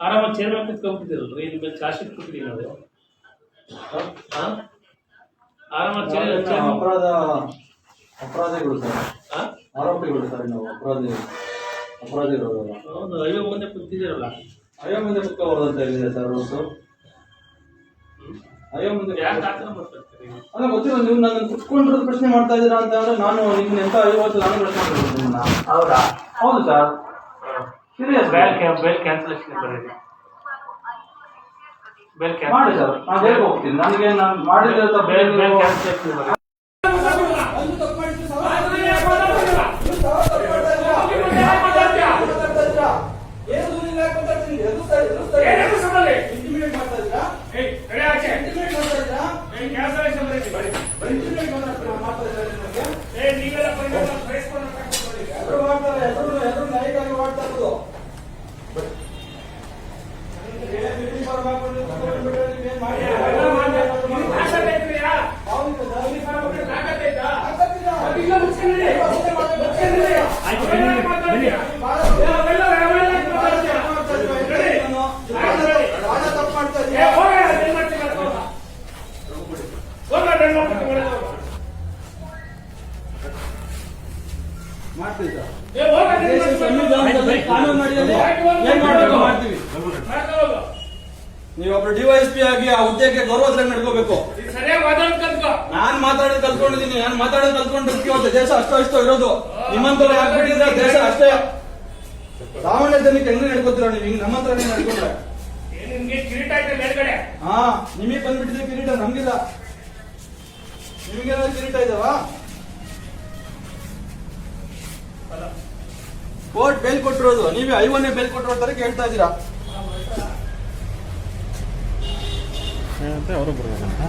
ಆರಾಮಾಗಿ ಚೇರ್ ಮೇಲೆ ಕುತ್ಕೊಂಡ್ಬಿಟ್ಟಿದ್ದೀರಲ್ರಿ ಇದ್ರ ಮೇಲೆ ಚಾರ್ಜ್ ಶೀಟ್ ಕೊಟ್ಟಿದ್ದೀವಿ ನಾವು ಆರಾಮ ಚೇರ್ ಅಪರಾಧ ಅಪರಾಧಿಗಳು ಸರ್. ಹಾ? ಆರೋಪಿಗಳು ಸರ್ ನಾವು ಅಪರಾಧಿ ಅಪರಾಧಿಗಳು. ಹೌದು ಅಯ್ಯೋ ಮುಂದೆ ಕುಂತಿದ್ದೀರಲ್ಲ ಅಯ್ಯೋ ಮುಂದೆ ಕುತ್ಕೋಬಾರ್ದು ಅಂತ ಹೇಳಿದೆ ಸರ್ ಅವತ್ತು ಅಯ್ಯೋ ಮುಂದೆ ಅಲ್ಲ ಗೊತ್ತಿಲ್ಲ ನೀವು ನನ್ನ ಕುತ್ಕೊಂಡಿರೋದು ಪ್ರಶ್ನೆ ಮಾಡ್ತಾ ಇದ್ದೀರಾ ಅಂತ ಅಂದ್ರೆ ನಾನು ನಿಮ್ಗೆ ಎಂತ ಐವತ್ತು ನಾನು ಪ್ರಶ್ನೆ ಮಾಡಿದ್ದೀನಿ ನಿಮ್ಮನ್ನ. ಹೌದಾ? ಹೌದು sir serious bail can bail cancellation ಬರೀರಿ ಬೇಲ್ ಮಾಡಿ ಸರ್ ನಾನು ಹೇಗೆ ಹೋಗ್ತೀನಿ. ನನಗೆ ನಾನು ಮಾಡಿದ್ರೆ ಬೇಲ್ ಬೇಲ್ ಕ್ಯಾನ್ಸಲೇಷನ್ ಬರೀರಿ ಏನು ರೆಡಿ ಅಡಿಯಲ್ಲಿ Yes. ನೀವೊಬ್ರು ಡಿವೈಎಸ್ಪಿ ಆಗಿ ಆ ಹುದ್ದೆಗೆ ಗೌರವದಲ್ಲಿ ನಡ್ಕೋಬೇಕು ನಾನ್ ಮಾತಾಡೋದು ಕಲ್ತ್ಕೊಂಡಿದ್ದೀನಿ ನಾನ್ ಮಾತಾಡೋದು ಕಲ್ತ್ಕೊಂಡಿರ್ತೀವಿ ಇವತ್ತು ದೇಶ ಅಷ್ಟೋ ಇಷ್ಟೋ ಇರೋದು. ನಿಮ್ಮಂತರ ಹಾಕ್ಬಿಟ್ಟಿದ್ರೆ ದೇಶ ಅಷ್ಟೇ. ಸಾಮಾನ್ಯ ಜನಕ್ಕೆ ಹೆಂಗ್ ನಡ್ಕೋತೀರ ನೀವು? ಹಿಂಗ್ ನಮ್ಮ ಹತ್ರನೇ ನಡ್ಕೊಂಡ್ರೆ ಹಾ ನಿಮಗೆ ಬಂದ್ಬಿಟ್ಟಿದೆ ಕಿರೀಟ ನಮ್ಗಿಲ್ಲ. ನಿಮ್ಗೇನಾದ್ರು ಕಿರೀಟ ಇದಾವಾ? ಕೋರ್ಟ್ ಬೇಲ್ ಕೊಟ್ಟಿರೋದು. ನೀವೇ ಐವನ್ನೇ ಬೇಲ್ ಕೊಟ್ಟಿರೋ ತರ ಕೇಳ್ತಾ ಇದ್ದೀರಾ? ಅವರು ಬರ್ಬೇಕಂತ?